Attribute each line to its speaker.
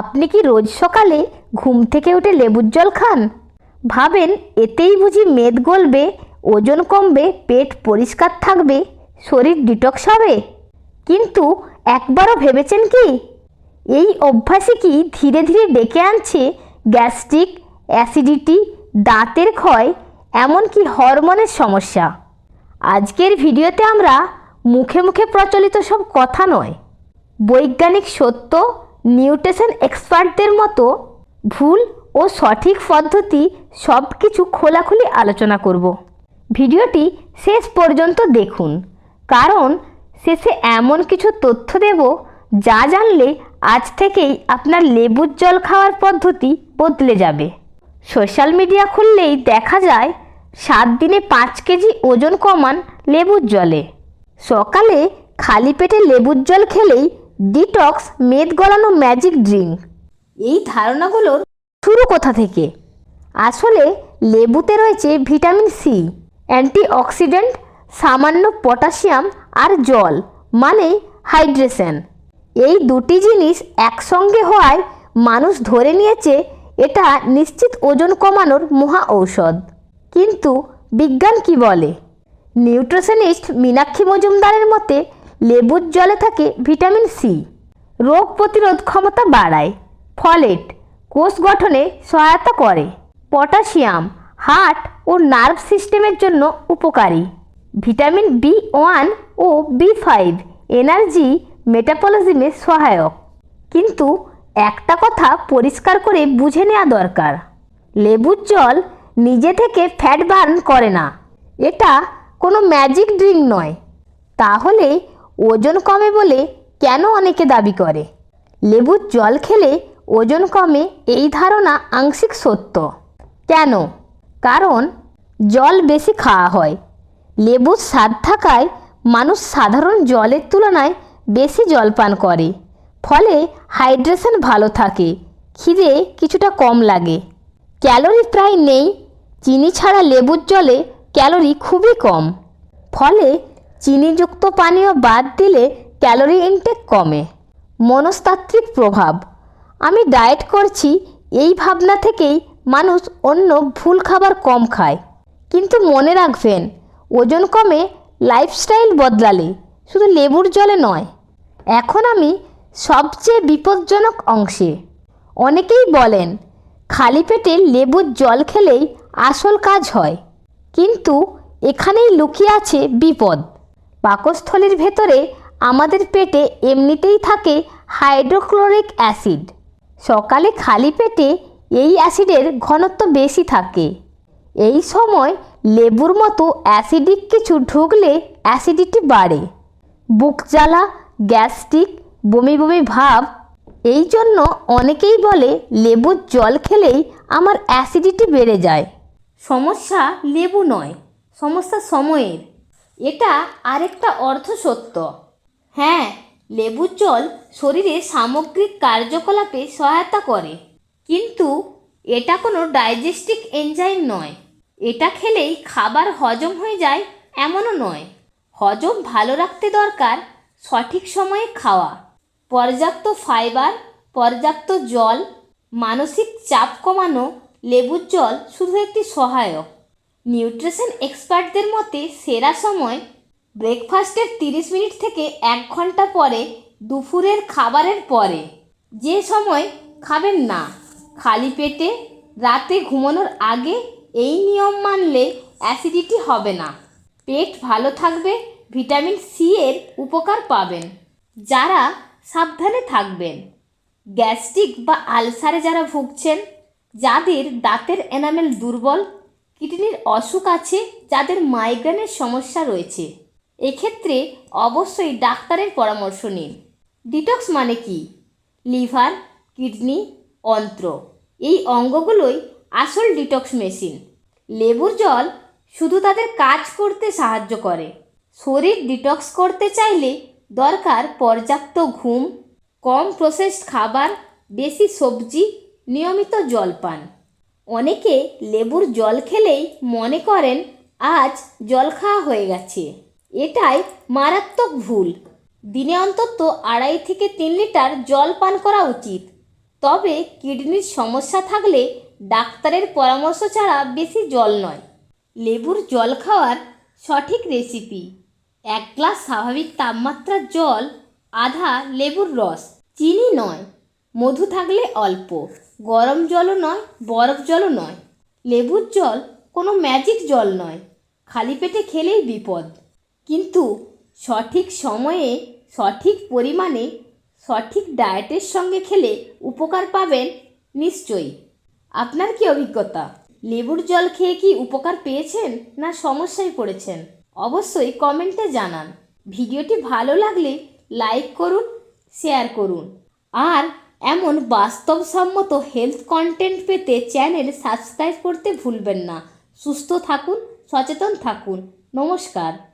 Speaker 1: আপনি কি রোজ সকালে ঘুম থেকে উঠে লেবুর জল খান? ভাবেন এতেই বুঝি মেদ গলবে, ওজন কমবে, পেট পরিষ্কার থাকবে, শরীর ডিটক্স হবে? কিন্তু একবারও ভেবেছেন কি? এই অভ্যাসই কি ধীরে ধীরে ডেকে আনছে গ্যাস্ট্রিক, অ্যাসিডিটি, দাঁতের ক্ষয়, এমনকি হরমোনের সমস্যা? আজকের ভিডিওতে আমরা মুখে মুখে প্রচলিত সব কথা নয়, বৈজ্ঞানিক সত্য নিউট্রিশন এক্সপার্টদের মতো ভুল ও সঠিক পদ্ধতি সব কিছু খোলাখুলি আলোচনা করব। ভিডিওটি শেষ পর্যন্ত দেখুন, কারণ শেষে এমন কিছু তথ্য দেব যা জানলে আজ থেকেই আপনার লেবুর জল খাওয়ার পদ্ধতি বদলে যাবে। সোশ্যাল মিডিয়া খুললেই দেখা যায়, সাত দিনে পাঁচ কেজি ওজন কমান লেবুর জলে। সকালে খালি পেটে লেবুর জল খেলেই ডিটক্স, মেদ গলানো ম্যাজিক ড্রিঙ্ক। এই ধারণাগুলোর শুরু কোথা থেকে? আসলে লেবুতে রয়েছে ভিটামিন সি, অ্যান্টিঅক্সিডেন্ট, সামান্য পটাশিয়াম আর জল মানে হাইড্রেশন। এই দুটি জিনিস একসঙ্গে হওয়ায় মানুষ ধরে নিয়েছে এটা নিশ্চিত ওজন কমানোর মহা ঔষধ। কিন্তু বিজ্ঞান কি বলে? নিউট্রিশনিস্ট মীনাক্ষী মজুমদারের মতে লেবুর জলে থাকে ভিটামিন সি। রোগ প্রতিরোধ ক্ষমতা বাড়ায়। ফলেট কোষ গঠনে সহায়তা করে। পটাশিয়াম, হার্ট ও নার্ভ সিস্টেমের জন্য উপকারী। ভিটামিন বি ওয়ান ও বি ফাইভ এনার্জি মেটাপলিজমে সহায়ক। কিন্তু একটা কথা পরিষ্কার করে বুঝে নেওয়া দরকার। লেবুর জল নিজে থেকে ফ্যাট বার্ন করে না। এটা কোনো ম্যাজিক ড্রিঙ্ক নয়। তাহলে ওজন কমে বলে কেন অনেকে দাবি করে? লেবুর জল খেলে ওজন কমে এই ধারণা আংশিক সত্য। কেন? কারণ জল বেশি খাওয়া হয়। লেবুর স্বাদ থাকায় মানুষ সাধারণ জলের তুলনায় বেশি জল পান করে। ফলে হাইড্রেশন ভালো থাকে, খিদে কিছুটা কম লাগে। ক্যালোরি প্রায় নেই, চিনি ছাড়া লেবুর জলে ক্যালোরি খুবই কম। ফলে চিনিযুক্ত পানীয় বাদ দিলে ক্যালোরি ইনটেক কমে। মনস্তাত্ত্বিক প্রভাব। আমি ডায়েট করছি, এই ভাবনা থেকেই মানুষ অন্য ভুল খাবার কম খায়। কিন্তু মনে রাখবেন, ওজন কমে লাইফস্টাইল বদলালে, শুধু লেবুর জলে নয়। এখন আমি সবচেয়ে বিপজ্জনক অংশে। অনেকেই বলেন, খালি পেটে লেবুর জল খেলেই আসল কাজ হয়। কিন্তু এখানেই লুকিয়ে আছে বিপদ। পাকস্থলীর ভেতরে আমাদের পেটে এমনিতেই থাকে হাইড্রোক্লোরিক অ্যাসিড। সকালে খালি পেটে এই অ্যাসিডের ঘনত্ব বেশি থাকে। এই সময় লেবুর মতো অ্যাসিডিক কিছু ঢুকলে অ্যাসিডিটি বাড়ে। বুক জ্বালা, গ্যাস্ট্রিক, বমি বমি ভাব, এই জন্য অনেকেই বলে লেবুর জল খেলেই আমার অ্যাসিডিটি বেড়ে যায়। সমস্যা লেবু নয়, সমস্যা সময়ের। এটা আরেকটা অর্থ সত্য। হ্যাঁ লেবুর জল শরীরে সামগ্রিক কার্যকলাপে সহায়তা করে। কিন্তু এটা কোনো ডাইজেস্টিক এনজাইম নয়। এটা খেলেই খাবার হজম হয়ে যায় এমনও নয়। হজম ভালো রাখতে দরকার সঠিক সময়ে খাওয়া। পর্যাপ্ত ফাইবার, পর্যাপ্ত জল, মানসিক চাপ কমানো লেবুর জল শুধু একটি সহায়ক। নিউট্রিশন এক্সপার্টদের মতে সেরা সময় ব্রেকফাস্টের তিরিশ মিনিট থেকে এক ঘণ্টা পরে দুপুরের খাবারের পরে। যে সময় খাবেন না। খালি পেটে রাতে ঘুমানোর আগে এই নিয়ম মানলে অ্যাসিডিটি হবে না। পেট ভালো থাকবে, ভিটামিন সি এর উপকার পাবেন। যারা সাবধানে থাকবেন। গ্যাস্ট্রিক বা আলসারে যারা ভুগছেন, যাদের দাঁতের এনামেল দুর্বল কিডনির অসুখ আছে যাদের মাইগ্রেনের সমস্যা রয়েছে। এক্ষেত্রে অবশ্যই ডাক্তারের পরামর্শ নিন। ডিটক্স মানে কি? লিভার, কিডনি, অন্ত্র। এই অঙ্গগুলোই আসল ডিটক্স মেশিন। লেবুর জল শুধু তাদের কাজ করতে সাহায্য করে। শরীর ডিটক্স করতে চাইলে দরকার পর্যাপ্ত ঘুম, কম প্রসেসড খাবার, বেশি সবজি, নিয়মিত জলপান। অনেকে লেবুর জল খেলেই মনে করেন আজ জল খাওয়া হয়ে গেছে। এটাই মারাত্মক ভুল। দিনে অন্তত আড়াই থেকে তিন লিটার জল পান করা উচিত। তবে কিডনির সমস্যা থাকলে ডাক্তারের পরামর্শ ছাড়া বেশি জল নয়। লেবুর জল খাওয়ার সঠিক রেসিপি। এক গ্লাস স্বাভাবিক তাপমাত্রার জল, আধা লেবুর রস, চিনি নয়। মধু থাকলে অল্প। গরম জলও নয়, বরফ জলও নয়। লেবুর জল কোনো ম্যাজিক জল নয়। খালি পেটে খেলেই বিপদ। কিন্তু সঠিক সময়ে, সঠিক পরিমাণে, সঠিক ডায়েটের সঙ্গে খেলে উপকার পাবেন নিশ্চয়ই। আপনার কি অভিজ্ঞতা? লেবুর জল খেয়ে কি উপকার পেয়েছেন না সমস্যায় পড়েছেন? অবশ্যই কমেন্টে জানান। ভিডিওটি ভালো লাগলে লাইক করুন, শেয়ার করুন। আর এমন বাস্তবসম্মত হেলথ কন্টেন্ট পেতে চ্যানেল সাবস্ক্রাইব করতে ভুলবেন না। সুস্থ থাকুন, সচেতন থাকুন। নমস্কার।